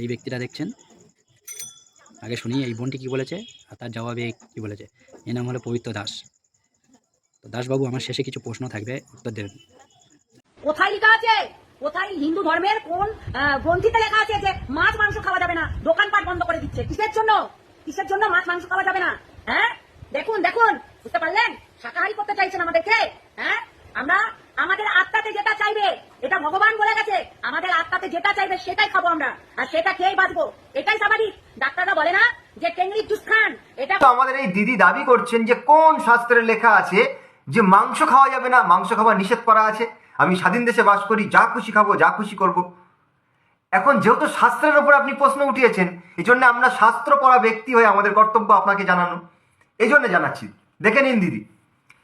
এই ব্যক্তিটা দেখছেন? আগে শুনি, এই বোনটি কি বলেছে? আর তার জবাবে কি বলেছে? এর নাম হলো পবিত্র দাস। তো দাসবাবু, আমার শেষে কিছু প্রশ্ন থাকবে, উত্তর দেবেন। কোথায় লেখা আছে? কোথায় হিন্দু ধর্মের কোন গ্রন্থিতে লেখা আছে যে মাছ, মাংস খাওয়া যাবে না? দোকানপাট বন্ধ করে দিচ্ছে। কিসের জন্য? কিসের জন্য মাছ, মাংস খাওয়া যাবে না? হ্যাঁ? দেখুন দেখুন। বুঝতে পারলেন? শাকাহারি করতে চাইছেন আমাদেরকে হ্যাঁ? আমরা, আমাদের আত্মাতে যেটা চাইবে, এটা ভগবান আত্মাতে যেটা চাইবে সেটাই খাব আমরা। আর সেটা খেয়েই বাঁচবো। এটাই স্বাভাবিক। ডাক্তাররা বলে না যে টেংরির জুস খান। এটা আমাদের এই দিদি দাবি করছেন যে কোন শাস্ত্রে লেখা আছে যে মাংস খাওয়া যাবে না, মাংস খাওয়া নিষেধ করা আছে। আমি স্বাধীন দেশে বাস করি, যা খুশি খাব, যা খুশি করব। এখন যেহেতু শাস্ত্রের ওপর আপনি প্রশ্ন উঠিয়েছেন এই জন্য আমরা শাস্ত্র পড়া ব্যক্তি হয়ে আমাদের কর্তব্য আপনাকে জানানো। এই জন্য জানাচ্ছি। দেখে নিন দিদি।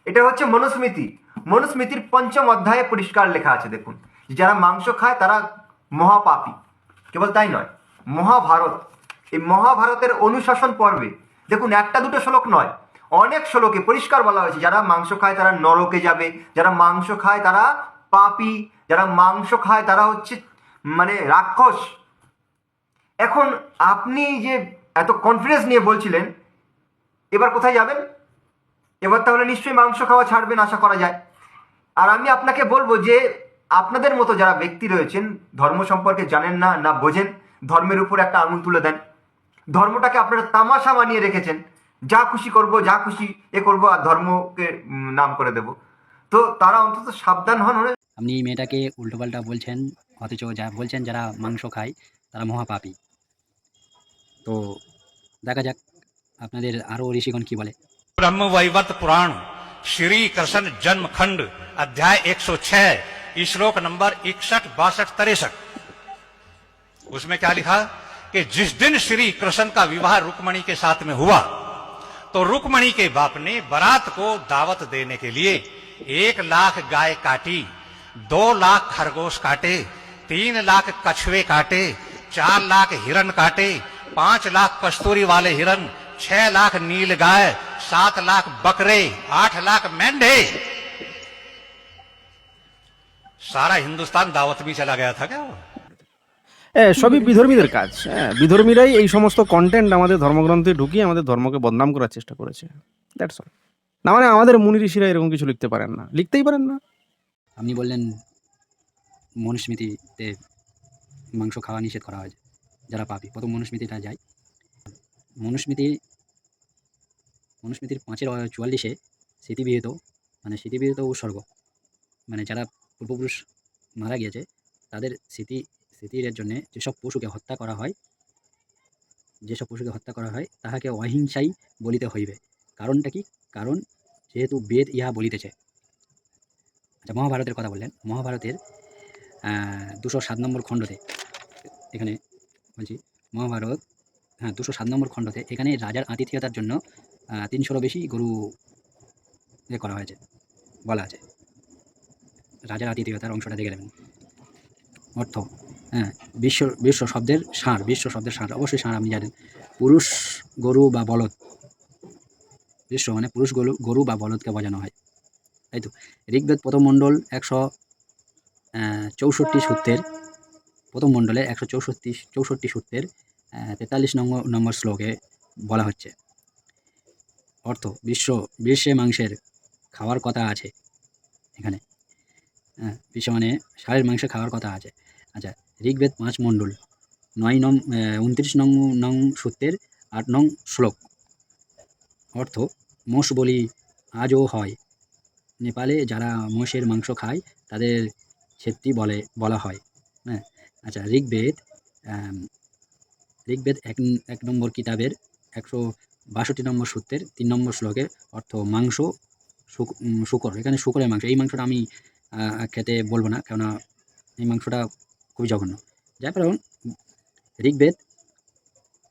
এটা হচ্ছে মনুস্মৃতি। মনুস্মৃতির পঞ্চম অধ্যায়ে পরিষ্কার লেখা আছে, দেখুন। যারা মাংস খায়, তারা মহাপাপী। কেবল তাই নয়, মহাভারত। এই মহাভারতের অনুশাসন পর্বে দেখুন একটা দুটো শ্লোক নয়, অনেক শ্লোকে পরিষ্কার বলা হয়েছে, যারা মাংস খায় তারা নরকে যাবে, যারা মাংস খায় তারা পাপি, যারা মাংস খায় তারা হচ্ছে মানে রাক্ষস। এখন আপনি যে এত কনফিডেন্স নিয়ে বলছিলেন, এবার কোথায় যাবেন? এবার তাহলে নিশ্চয়ই মাংস খাওয়া ছাড়বেন, আশা করা যায়। আর আমি আপনাকে বলব যে আপনাদের মতো যারা ব্যক্তি রয়েছেন ধর্ম সম্পর্কে জানেন না না বোঝেন ধর্মের উপর একটা আঙুল তুলে দেন। ধর্মটাকে আপনারা তামাশা বানিয়ে রেখেছেন। যা খুশি করব যা খুশি এ করব আর ধর্মকে নাম করে দেব। তো তারা অন্তত সাবধান হন আপনি এই মেয়েটাকে উল্টোপাল্টা বলছেন অথচ যা বলছেন যারা মাংস খায় তারা মহাপাপী। তো দেখা যাক আপনাদের আরও ঋষিগণ কি বলে। ব্রহ্মবৈবত পুরাণ শ্রী কৃষ্ণ জন্মখণ্ড অধ্যায় একশো ছয়। श्लोक नंबर इकसठ, बासठ, तिरसठ। उसमें क्या लिखा? कि जिस दिन श्री कृष्ण का विवाह रुक्मणी के साथ में हुआ तो रुक्मणी के बाप ने बरात को दावत देने के लिए एक लाख गाय काटी, दो लाख खरगोश काटे, तीन लाख कछुए काटे, चार लाख हिरण काटे, पाँच लाख कस्तूरी वाले हिरन छह लाख नील गाय, सात लाख बकरे, आठ लाख मेंढे সারা হিন্দুস্তান দাওয়াত মে চলা থাকে হ্যাঁ সবই বিধর্মীদের কাজ। হ্যাঁ বিধর্মীরাই এই সমস্ত কন্টেন্ট আমাদের ধর্মগ্রন্থে ঢুকিয়ে আমাদের ধর্মকে বদনাম করার চেষ্টা করেছে। দ্যাটস অল না মানে আমাদের মুনি ঋষিরা এরকম কিছু লিখতে পারেন না। লিখতেই পারেন না। আপনি বললেন মনুস্মৃতিতে মাংস খাওয়া নিষেধ করা হয় যারা পাপি। প্রথম মনুস্মৃতিটা যায়। মনুস্মৃতি মনুস্মৃতির পাঁচের চুয়াল্লিশে স্মৃতিবিহিত মানে স্মৃতিবিহিত উৎসর্গ। মানে যারা পূর্বপুরুষ মারা গিয়েছে, তাদের স্মৃতি, স্মৃতির জন্যে যেসব পশুকে হত্যা করা হয়, যেসব পশুকে হত্যা করা হয়, তাহাকে অহিংসাই বলিতে হইবে। কারণটা কি? কারণ যেহেতু বেদ ইহা বলিতেছে। আচ্ছা মহাভারতের কথা বললেন। মহাভারতের দুশো সাত নম্বর খণ্ডতে এখানে বলছি, মহাভারত হ্যাঁ দুশো সাত নম্বর খণ্ডতে এখানে রাজার আতিথেয়তার জন্য তিনশোরও বেশি গরু করা হয়েছে, বলা আছে। রাজার আতিথেয়তার অংশটা দেখে নেবেন। অর্থ হ্যাঁ বিশ্ব বিশ্ব শব্দের ষাঁড় বিশ্ব শব্দের ষাঁড় অবশ্যই ষাঁড় আপনি জানেন। পুরুষ গরু বা বলদ, বিশ্ব মানে পুরুষ গরু গরু বা বলদকে বোঝানো হয়। তাই তো? ঋগ্বেদ প্রথম মণ্ডল একশো চৌষট্টি সূত্রের, প্রথম মণ্ডলে একশো চৌষট্টি চৌষট্টি সূত্রের তেতাল্লিশ নম্বর নম্বর শ্লোকে বলা হচ্ছে। অর্থ, বিশ্ব, বিশ্বে মাংসের খাওয়ার কথা আছে এখানে। মানে ষাঁড়ের মাংস খাওয়ার কথা আছে। আচ্ছা ঋগ্বেদ পাঁচ মণ্ডল, নয় নং উনত্রিশ নং নং সূত্রের আট নং শ্লোক। অর্থ, মোষ বলি আজও হয়। নেপালে যারা মোষের মাংস খায়, তাদের ছেত্রী বলে, বলা হয়। হ্যাঁ আচ্ছা ঋগ্বেদ ঋগ্বেদ এক এক নম্বর কিতাবের একশো বাষট্টি নম্বর সূত্রের তিন নম্বর শ্লোকের অর্থ মাংস, শুক- শুকর, এখানে শুকরের মাংস, এই মাংসটা আমি খেতে বলব না, কেননা এই মাংসটা খুবই জঘন্য। যাই হোক, ঋগ্বেদ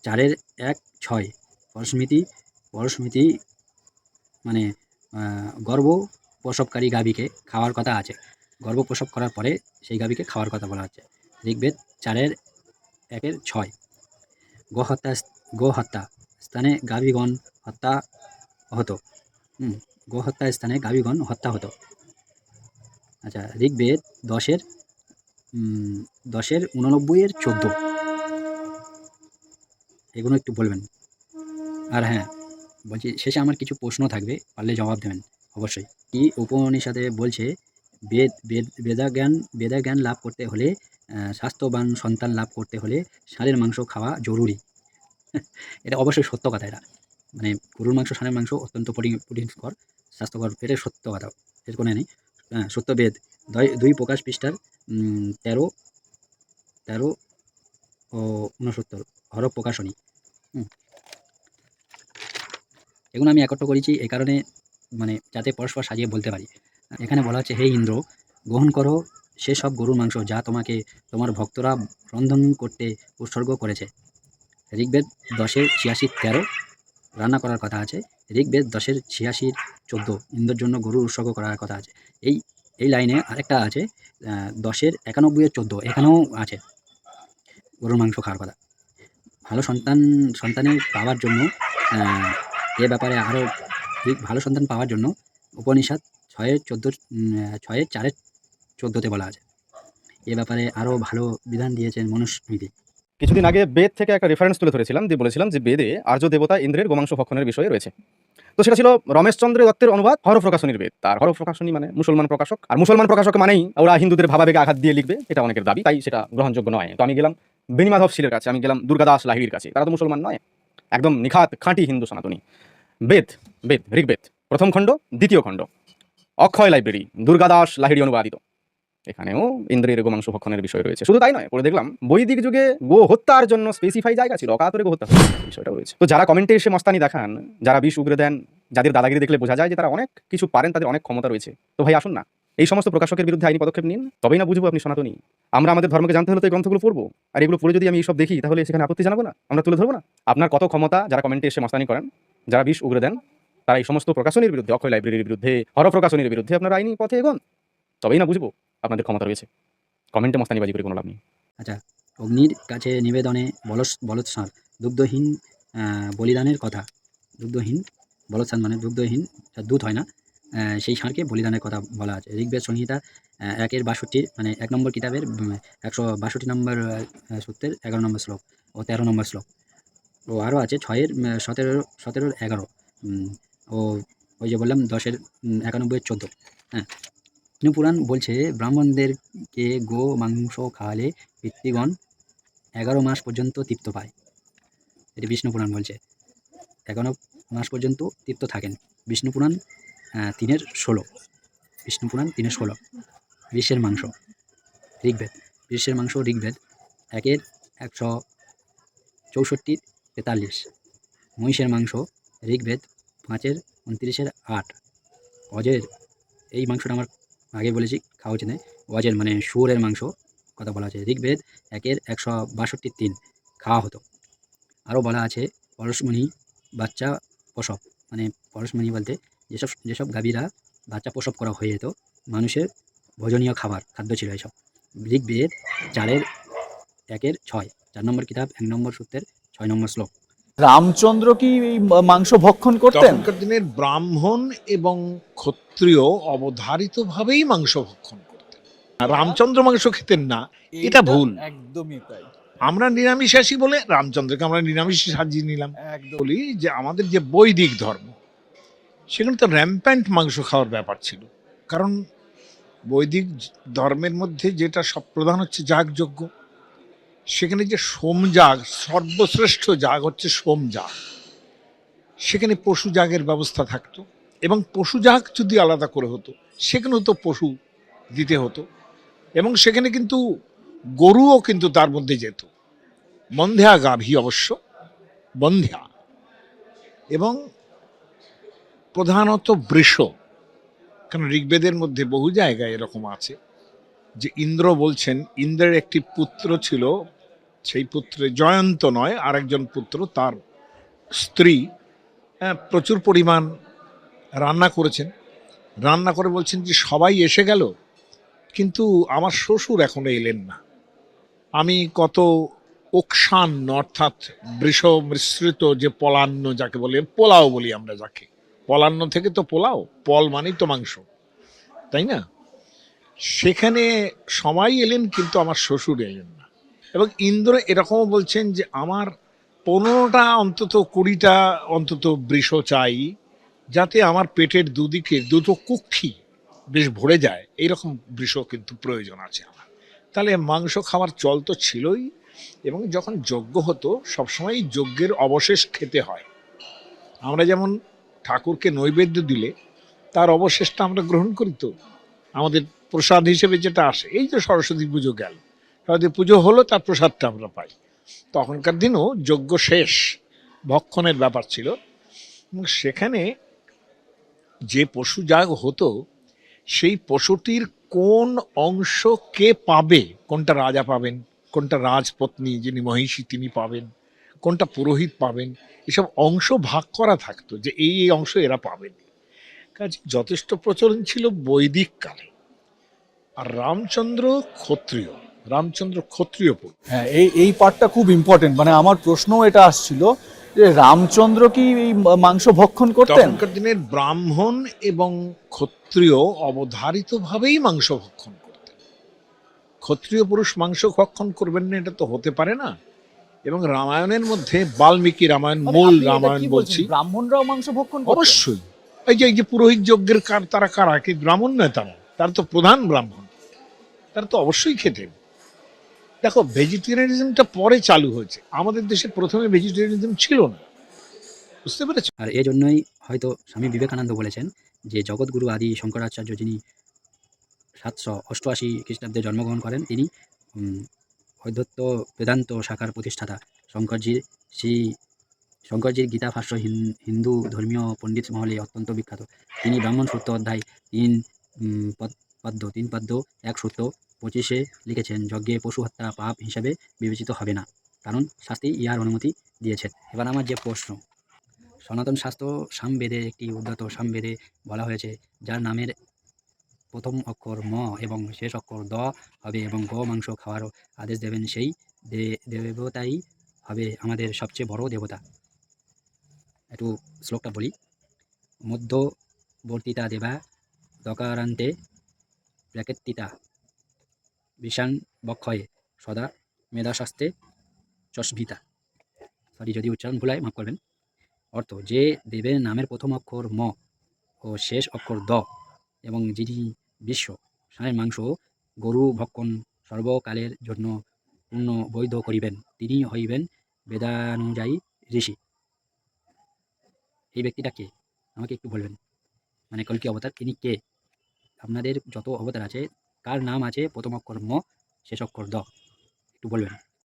চারের এক ছয় পরস্মৃতি পরস্মৃতি মানে গর্ব প্রসবকারী গাভীকে খাওয়ার কথা আছে। গর্ব প্রসব করার পরে সেই গাভীকে খাওয়ার কথা বলা হচ্ছে। ঋগ্বেদ চারের একের ছয় গো হত্যা গো হত্যা স্থানে গাভীগণ হত্যা হতো। হুম গো স্থানে গাভীগণ হত্যা হতো। আচ্ছা ঋগ্বেদ দশের দশের উননব্বইয়ের চোদ্দ। এগুলো একটু বলবেন। আর হ্যাঁ বলছি, শেষে আমার কিছু প্রশ্ন থাকবে, পারলে জবাব দেবেন, অবশ্যই। কি উপনিষদে বলছে, বেদ বেদ বেদা জ্ঞান বেদা জ্ঞান লাভ করতে হলে স্বাস্থ্যবান সন্তান লাভ করতে হলে ষাঁড়ের মাংস খাওয়া জরুরি। এটা অবশ্যই সত্য কথা এটা। মানে গরুর মাংস ষাঁড়ের মাংস অত্যন্ত প্রোটিন প্রোটিনকর স্বাস্থ্যকর, এটা সত্য কথা। এর কোনো নেই। হ্যাঁ সত্য বেদ। দুই প্রকাশ পৃষ্ঠার তেরো তেরো ও উনসত্তর হরফ প্রকাশনী। এগুলো আমি একত্র করেছি এই কারণে মানে যাতে পরস্পর সাজিয়ে বলতে পারি। এখানে বলা হচ্ছে, হে ইন্দ্র, গ্রহণ করো সে সব গরুর মাংস যা তোমাকে, তোমার ভক্তরা রন্ধন করতে উৎসর্গ করেছে। ঋগ্বেদ দশে ছিয়াশি তেরো। রান্না করার কথা আছে। ঋগ্বেদ দশের ছিয়াশির চোদ্দ। ইন্দ্রের জন্য গরুর উৎসর্গ করার কথা আছে। এই এই লাইনে আরেকটা আছে দশের একানব্বইয়ের চোদ্দ। এখানেও আছে গরুর মাংস খাওয়ার কথা। ভালো সন্তান, সন্তানের পাওয়ার জন্য এ ব্যাপারে আরও ভালো সন্তান পাওয়ার জন্য উপনিষদ ছয়ের চোদ্দ ছয়ের চারের চোদ্দোতে বলা আছে। এ ব্যাপারে আরও ভালো বিধান দিয়েছেন মনুস্মৃতি। কিছুদিন আগে বেদ থেকে একটা রেফারেন্স তুলে ধরেছিলাম, দিয়ে বলেছিলাম যে বেদে আর্য দেবতা ইন্দ্রের গোমাংস ভক্ষণের বিষয়ে রয়েছে। তো সেটা ছিল রমেশচন্দ্র দত্তের অনুবাদ হর প্রকাশনীর বেদ। তার হর প্রকাশনী মানে মুসলমান প্রকাশক। আর মুসলমান প্রকাশক মানেই ওরা হিন্দুদের ভাবাবেগে আঘাত দিয়ে লিখবে, এটা অনেকের দাবি, তাই সেটা গ্রহণযোগ্য নয়। তো আমি গেলাম বেনিমাধব শিলের কাছে, আমি গেলাম দুর্গাদাস লাহিড়ির কাছে। তারা তো মুসলমান নয়, একদম নিখাত খাঁটি হিন্দু সনাতনী। বেদ বেদ, ঋগ্বেদ, প্রথম খণ্ড, দ্বিতীয় খণ্ড। অক্ষয় লাইব্রেরি দুর্গাদাস লাহিড়ি অনুবাদিত। এখানেও ইন্দ্রের গোমাংস ভক্ষণের বিষয় রয়েছে। শুধু তাই নয় পরে দেখলাম বৈদিক যুগে গো হত্যার জন্য স্পেসিফাই জায়গা ছিল, অকাতরে গো হত্যা বিষয়টা রয়েছে। তো যারা কমেন্টে এসে মস্তানি দেখান, যারা বিষ উগরে দেন, যাদের দাদাগিরি দেখলে বোঝা যায় যে তারা অনেক কিছু পারেন, তাদের অনেক ক্ষমতা রয়েছে। তো ভাই, আসুন না, এই সমস্ত প্রকাশকের বিরুদ্ধে আইনি পদক্ষেপ নিন, তবেই না বুঝব আপনি সনাতনী। আমরা আমাদের ধর্মকে জানতে হলে তো এই গ্রন্থগুলো পড়ব। আর এগুলো পড়ে যদি আমি এইসব দেখি, তাহলে সেখানে আপত্তি জানাব না, আমরা তুলে ধরবো না। আপনার কত ক্ষমতা, যারা কমেন্টে এসে মস্তানি করেন, যারা বিষ উগরে দেন, তারা এই সমস্ত প্রকাশনীর বিরুদ্ধে, অক্ষয় লাইব্রেরির বিরুদ্ধে হর প্রকাশনীর বিরুদ্ধে আপনার আইনি পথে এগোন। তবেই না বুঝব আপনাদের ক্ষমতা রয়েছে। কমেন্টে মস্তানিবাজি করে কোনো লাভ নেই। আচ্ছা অগ্নির কাছে নিবেদনে বলস বলদ ষাঁড় দুগ্ধহীন বলিদানের কথা। দুগ্ধহীন বলদ ষাঁড় মানে দুগ্ধহীন দুধ হয় না। সেই ষাঁড়কে বলিদানের কথা বলা আছে। ঋগ্বেদ সংহিতা একের বাষট্টির মানে এক নম্বর কিতাবের একশো বাষট্টি নম্বর সূত্রের এগারো নম্বর শ্লোক ও তেরো নম্বর শ্লোক। ও আরও আছে, ছয়ের সতেরো, সতেরোর এগারো। ও ওই যে বললাম দশের একানব্বইয়ের চোদ্দ। হ্যাঁ বিষ্ণু পুরাণ বলছে, ব্রাহ্মণদেরকে গো মাংস খাওয়ালে পিতৃগণ এগারো মাস পর্যন্ত তৃপ্ত পায়। এটি বিষ্ণু পুরাণ বলছে। এগারো মাস পর্যন্ত তৃপ্ত থাকেন। বিষ্ণু পুরাণ তিনের ষোলো। বিষ্ণু পুরাণ তিনের ষোলো। বিশ্বের মাংস, ঋগ্বেদ। বিশ্বের মাংস, ঋগ্বেদ, একের একশো চৌষট্টি, তেতাল্লিশ। মহিষের মাংস, ঋগ্বেদ, পাঁচের উনত্রিশের আট। অজের, এই মাংসটা আমার আগে বলেছি, খাওয়া উচিত নয়। ওয়াজের মানে শুয়োরের মাংস, কথা বলা আছে। ঋগ্বেদ একের একশো বাষট্টি তিন। খাওয়া হতো। আরও বলা আছে, পরশমণি বাচ্চা প্রসব। মানে পরশমণি বলতে যেসব যেসব গাভীরা বাচ্চা প্রসব করা হয়ে যেত, মানুষের ভোজনীয় খাবার, খাদ্য ছিল এসব। ঋগ্বেদ চারের একের ছয়। চার নম্বর কিতাব, এক নম্বর সূত্রের ছয় নম্বর শ্লোক। রামচন্দ্র কি এই মাংস ভক্ষণ করতেন? তখনকার দিনের ব্রাহ্মণ এবং ক্ষত্রিয় অবধারিতভাবেই মাংস ভক্ষণ করতেন। আর রামচন্দ্র মাংস খেতেন না এটা ভুল। একদমই তাই। আমরা নিরামিষাসী বলে রামচন্দ্রকে আমরা নিরামিষ সাজিয়ে নিলাম। বলি যে আমাদের যে বৈদিক ধর্ম সেখানে তো র্যাম্প্যান্ট মাংস খাওয়ার ব্যাপার ছিল। কারণ বৈদিক ধর্মের মধ্যে যেটা সব প্রধান হচ্ছে যাগযজ্ঞ। সেখানে যে সোমযাগ সর্বশ্রেষ্ঠ যাগ হচ্ছে সোমযাগ সেখানে পশু যাগের ব্যবস্থা থাকতো এবং পশু যাগ যদি আলাদা করে হতো, সেখানেও তো পশু দিতে হতো এবং সেখানে কিন্তু গরুও কিন্তু তার মধ্যে যেত। বন্ধ্যা গাভী অবশ্য, বন্ধ্যা। এবং প্রধানত বৃষ কারণ ঋগ্বেদের মধ্যে বহু জায়গায় এরকম আছে যে ইন্দ্র বলছেন, ইন্দ্রের একটি পুত্র ছিল সেই পুত্রে জয়ন্ত নয় আরেকজন পুত্র তার স্ত্রী। হ্যাঁ, প্রচুর পরিমাণ রান্না করেছেন। রান্না করে বলছেন যে সবাই এসে গেল কিন্তু আমার শ্বশুর এখনও এলেন না। আমি কত ওকসান্ন অর্থাৎ বৃষ মিশ্রিত যে পলান্ন যাকে বলে পোলাও বলি আমরা যাকে। পলান্ন থেকে তো পোলাও পল মানেই তো মাংস তাই না? সেখানে সবাই এলেন কিন্তু আমার শ্বশুর এলেন এবং ইন্দ্র এরকমও বলছেন যে, আমার পনেরোটা অন্তত কুড়িটা অন্তত বৃষ চাই, যাতে আমার পেটের দুদিকে দুটো কুক্ষি বেশ ভরে যায়। এইরকম বৃষ কিন্তু প্রয়োজন আছে আমার। তাহলে মাংস খাওয়ার চল তো ছিলই, এবং যখন যজ্ঞ হতো সবসময় যজ্ঞের অবশেষ খেতে হয়। আমরা যেমন ঠাকুরকে নৈবেদ্য দিলে, তার অবশেষটা আমরা গ্রহণ করি তো। আমাদের প্রসাদ হিসেবে যেটা আসে, এই যে সরস্বতী পুজো গেল। সরস্বতী পুজো হলো, তার প্রসাদটা আমরা পাই। তখনকার দিনও যজ্ঞ শেষ, ভক্ষণের ব্যাপার ছিল। সেখানে যে পশু যাগ হতো, সেই পশুটির কোন অংশ কে পাবে? কোনটা রাজা পাবেন? কোনটা রাজপত্নী যিনি মহিষী, তিনি পাবেন? কোনটা পুরোহিত পাবেন? এসব অংশ ভাগ করা থাকতো যে এই এই অংশ এরা পাবেন। কাজে যথেষ্ট প্রচলন ছিল বৈদিক কালে। আর রামচন্দ্র ক্ষত্রিয়। রামচন্দ্র ক্ষত্রিয় পুরুষ। হ্যাঁ এই এই পার্টটা খুব ইম্পর্টেন্ট মানে আমার প্রশ্ন এটা আসছিল যে রামচন্দ্র কি এই মাংস ভক্ষণ করতেন? তখনকার দিনের ব্রাহ্মণ এবং ক্ষত্রিয় অবধারিতভাবেই মাংস ভক্ষণ করতেন। ক্ষত্রিয় পুরুষ মাংস ভক্ষণ করবেন না এটা তো হতে পারে না। এবং রামায়ণের মধ্যে বাল্মীকি রামায়ণ মূল রামায়ণ বলছি। ব্রাহ্মণরাও মাংস ভক্ষণ অবশ্যই। এই যে এই যে পুরোহিত যজ্ঞের কার তারা কারা? কি ব্রাহ্মণ নয় তারা? তারা তো প্রধান ব্রাহ্মণ। তারা তো অবশ্যই খেতেন। দেখো ভেজিটেরিয়ানিজমটা পরে চালু হয়েছে। আমাদের দেশে প্রথমে ভেজিটেরিয়ানিজম ছিল না। বুঝতে পেরেছ? আর এই জন্যই হয়তো স্বামী বিবেকানন্দ বলেছেন যে জগৎগুরু আদি শঙ্করাচার্য যিনি সাতশো অষ্টআশি খ্রিস্টাব্দে জন্মগ্রহণ করেন তিনি অধ্যত্ত বেদান্ত শাখার প্রতিষ্ঠাতা শঙ্করজির শ্রী শঙ্করজির গীতা ভাষ্য হিন্দু ধর্মীয় পণ্ডিত মহলে অত্যন্ত বিখ্যাত। তিনি ব্রাহ্মণ সূত্র অধ্যায় তিন উম, পদ- পদ্য তিন পদ্য এক সূত্র পঁচিশে লিখেছেন, যজ্ঞে পশু হত্যা পাপ হিসাবে বিবেচিত হবে না। কারণ শাস্তি ইহার অনুমতি দিয়েছেন। এবার আমার যে প্রশ্ন, সনাতন শাস্ত্র সামবেদে একটি উদ্যত সামবেদে বলা হয়েছে, যার নামের প্রথম অক্ষর ম এবং শেষ অক্ষর দ হবে এবং গ মাংস খাওয়ারও আদেশ দেবেন, সেই দেবতাই হবে আমাদের সবচেয়ে বড় দেবতা। একটু শ্লোকটা বলি, মধ্যবর্তিতা দেবা দকারান্তে প্রাকৃতিতা বিষাণ বক্ষয়ে সদা মেধাশাস্তে চস্ভিতা সরি যদি উচ্চারণ ভুলায় মাফ করবেন। অর্থ, যে দেবের নামের প্রথম অক্ষর ম ও শেষ অক্ষর দ এবং যিনি বিশ্ব সানের মাংস গরু ভক্ষণ সর্বকালের জন্য পূর্ণ বৈধ করিবেন, তিনি হইবেন বেদানুযায়ী ঋষি। এই ব্যক্তিটা কে? আমাকে একটু বলবেন। মানে কলকি অবতার, তিনি কে? আপনাদের যত অবতার আছে কার নাম আছে? প্রথম অক্ষর ম শেষ অক্ষর দ। একটু বলবেন?